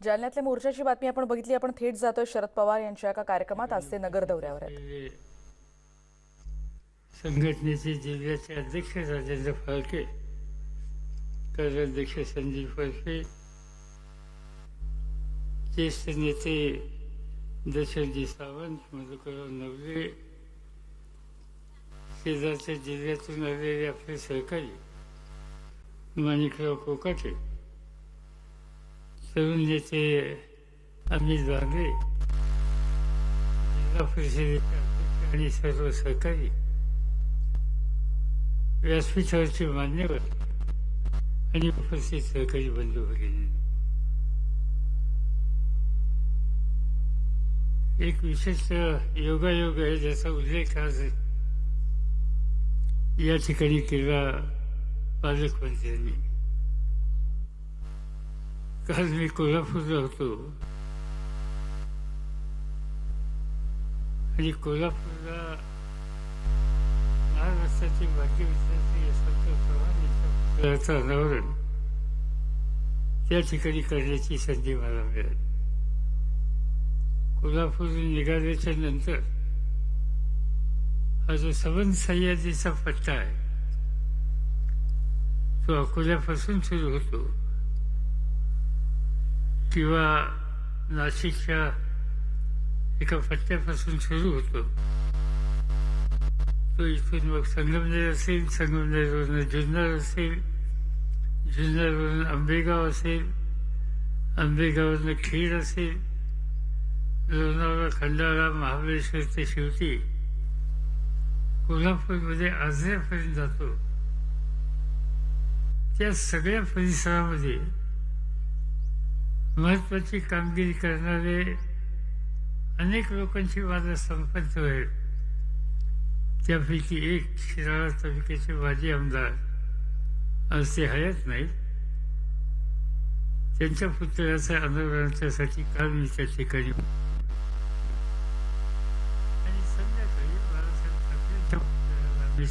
जालन्यातल्या मोर्चाची बातमी आपण बघितली आपण थेट जातोय शरद पवार यांच्या एका कार्यक्रमात आज ते नगर दौऱ्यावर आहेत. संघटनेचे जिल्ह्याचे अध्यक्ष राजेंद्र फाळके कार्याध्यक्ष संजीव फाळके ज्येष्ठ नेते दशरथजी सावंत मधुकरराव नवले शेजारच्या जिल्ह्यातून आलेले आपले सहकारी माणिकराव कोकाटे तरुण नेते अमित बांगरे जिल्हा परिषदेचे अध्यक्ष आणि सर्व सहकारी व्यासपीठावरचे मान्यवर आणि उपस्थित सहकारी बंधू भगिनी एक विशेष योगायोग आहे ज्याचा उल्लेख आज या ठिकाणी केला पालकमंत्र्यांनी काल मी कोल्हापूरला होतो आणि कोल्हापूरला महाराष्ट्राचे भाग्य विद्यार्थी यशवंत चव्हाण यांच्या पुतळ्याचं अनावरण त्या ठिकाणी करण्याची संधी मला मिळाली कोल्हापूर निघाल्याच्या नंतर हा जो सवन सह्याद्रीचा पट्टा आहे तो अकोल्यापासून सुरू होतो किंवा नाशिकच्या एका पट्ट्यापासून सुरू होतो. तो इथून मग संगमनेर असेल संगमनेरवरून जुन्नर असेल जुन्नरवरून आंबेगाव असेल आंबेगावरून खेड असेल लोणावळा खंडाळा महाबळेश्वर ते शेवटी कोल्हापूरमध्ये आजऱ्यापर्यंत जातो. त्या सगळ्या परिसरामध्ये महत्वाची कामगिरी करणारे अनेक लोकांची माझा संपर्क आहे त्यापैकी एक शिराळा तालुक्याचे माजी आमदार आज ते हयात नाहीत त्यांच्या पुतळ्याच्या अनावरणाच्यासाठी काल मी त्या ठिकाणी आणि संध्याकाळी बाळासाहेब ठाकरेंच्या पुतळ्याला आम्ही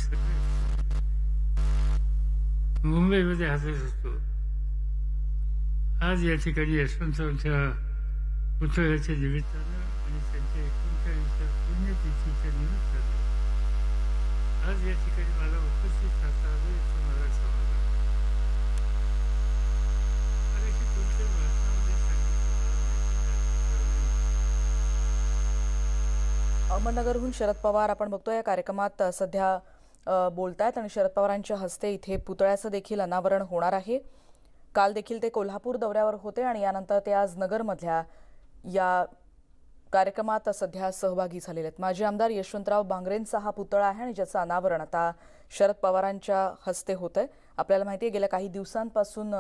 मुंबईमध्ये हजर होतो. आज या ठिकाणी यशवंतरावच्या पुतळ्याच्या निमित्तानं आणि त्यांच्या एकोणचाळीसच्या पुण्यतिथीच्या निमित्तानं आज या ठिकाणी मला उपस्थित राहता आलं याचं मला समाधान. आणि हे कोणत्या भाषणामध्ये सांगितलं अहमदनगरहून शरद पवार आपण बघतो या कार्यक्रमात सध्या बोलतायत आणि शरद पवारांच्या हस्ते इथे पुतळ्याचं देखील अनावरण होणार आहे. काल देखील ते कोल्हापूर दौऱ्यावर होते आणि यानंतर ते आज नगरमधल्या या कार्यक्रमात सध्या सहभागी झालेले आहेत. माजी आमदार यशवंतराव बांगरेंचा हा पुतळा आहे आणि ज्याचं अनावरण आता शरद पवारांच्या हस्ते होत आहे आपल्याला माहिती आहे गेल्या काही दिवसांपासून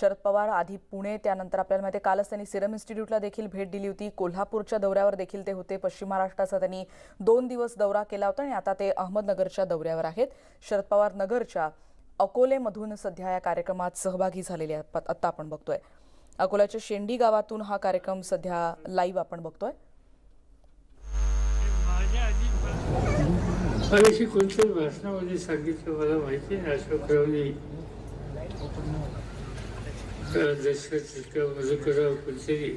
शरद पवार आधी पुणे त्यानंतर आपल्याला माहिती आहे कालच त्यांनी सिरम इन्स्टिट्यूटला देखील भेट दिली होती. कोल्हापूरच्या दौऱ्यावर देखील ते होते. पश्चिम महाराष्ट्राचा त्यांनी दोन दिवस दौरा केला होता आणि आता ते अहमदनगरच्या दौऱ्यावर आहेत. शरद पवार नगरच्या अकोलेमधून सध्या या कार्यक्रमात सहभागी झालेले आहेत. आत्ता आपण बघतोय. अकोल्याच्या शेंडी गावातून हा कार्यक्रम सध्या लाईव्ह आपण बघतोय. माझ्या आधी अशी कोणत्या भाषणामध्ये सांगितलं मला माहिती नाही अशोकरावनी दशरथ कोणतरी.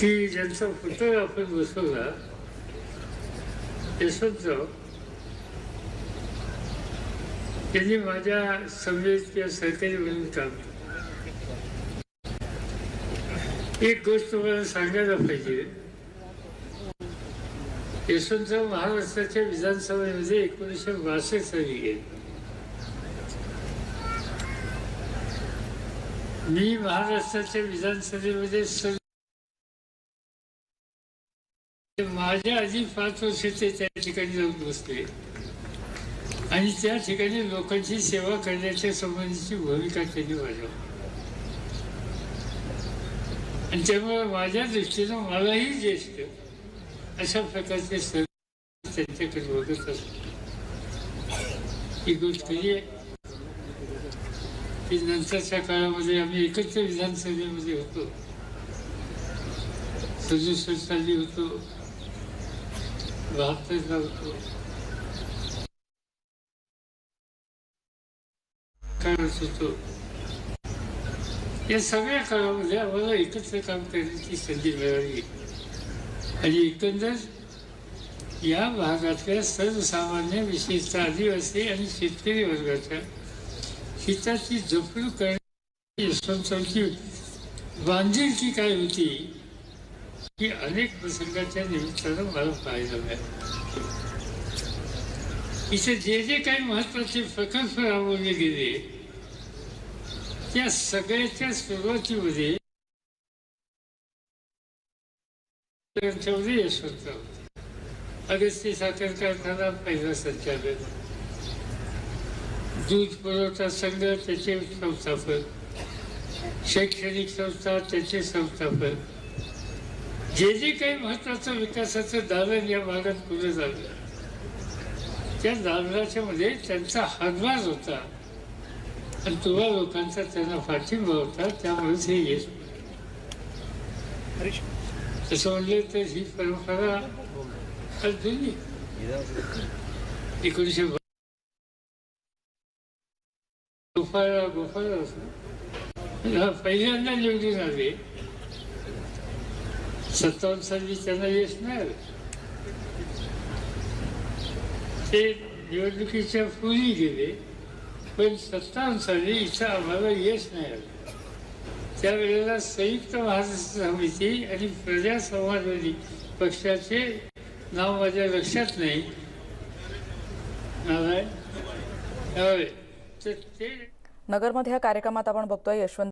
की ज्यांचा पुतळा आपण बसवला यशवंतराव त्यांनी माझ्या समवेत किंवा सहकारी म्हणून काम केलं. एक गोष्ट मला सांगायला पाहिजे यशवंतराव महाराष्ट्राच्या विधानसभेमध्ये एकोणीसशे बासष्ट साली गेले मी महाराष्ट्राच्या विधानसभेमध्ये माझ्या आधी पाच वर्ष ते त्या ठिकाणी जाऊन बसले. आणि त्या ठिकाणी लोकांची सेवा करण्याच्या संबंधीची भूमिका त्यांनी बजावली आणि त्यामुळे माझ्या दृष्टीनं मलाही ज्येष्ठ अशा प्रकारचे सर त्यांच्याकडे बघत असतो. ही गोष्ट खरी आहे. की नंतरच्या काळामध्ये आम्ही एकत्र विधानसभेमध्ये होतो. सदुसष्ट साली होतो. सुचतो या सगळ्या काळामध्ये आम्हाला एकत्र काम करण्याची संधी मिळाली. आणि एकंदर या भागातल्या सर्वसामान्य विशेषतः आदिवासी आणि शेतकरी वर्गाच्या हिताची जपणूक करण्याची यशवंतरावची बांधिलकी काय होती? की अनेक प्रसंगाच्या निमित्तानं मला पाहायला मिळालं. इथे जे जे काही महत्त्वाचे प्रकल्प राबवले गेले त्या सगळ्याच्या सुरुवातीमध्ये त्यांच्यामध्ये यशवंतराव अगस्ती साखर कारखाना पहिला संचालक. दूध पुरवठा संघ त्याचे संस्थापक. शैक्षणिक संस्था त्याचे संस्थापक. जे जे काही महत्वाचं विकासाचं दालन या भागात पुढे झालं त्या दालनाच्या मध्ये त्यांचा हातभार होता आणि तुला लोकांचा त्यांना पाठिंबा होता त्यामुळेच हे येत तसं म्हणलं तर ही परंपरा फार जुनी एकोणीशे गोपाळा गोपाळा पहिल्यांदा निवडून आले. त्यांना यश मिळालं ते निवडणुकीच्या पूर्वी गेले पण सत्तावन्न साली इथं आम्हाला यश नाही आलं त्यावेळेला संयुक्त महाराष्ट्र समिती आणि प्रजा समाजवादी पक्षाचे नाव माझ्या लक्षात नाही नारायण त्यावेळे तर ते नगरमध्ये या कार्यक्रमात आपण बघतोय यशवंत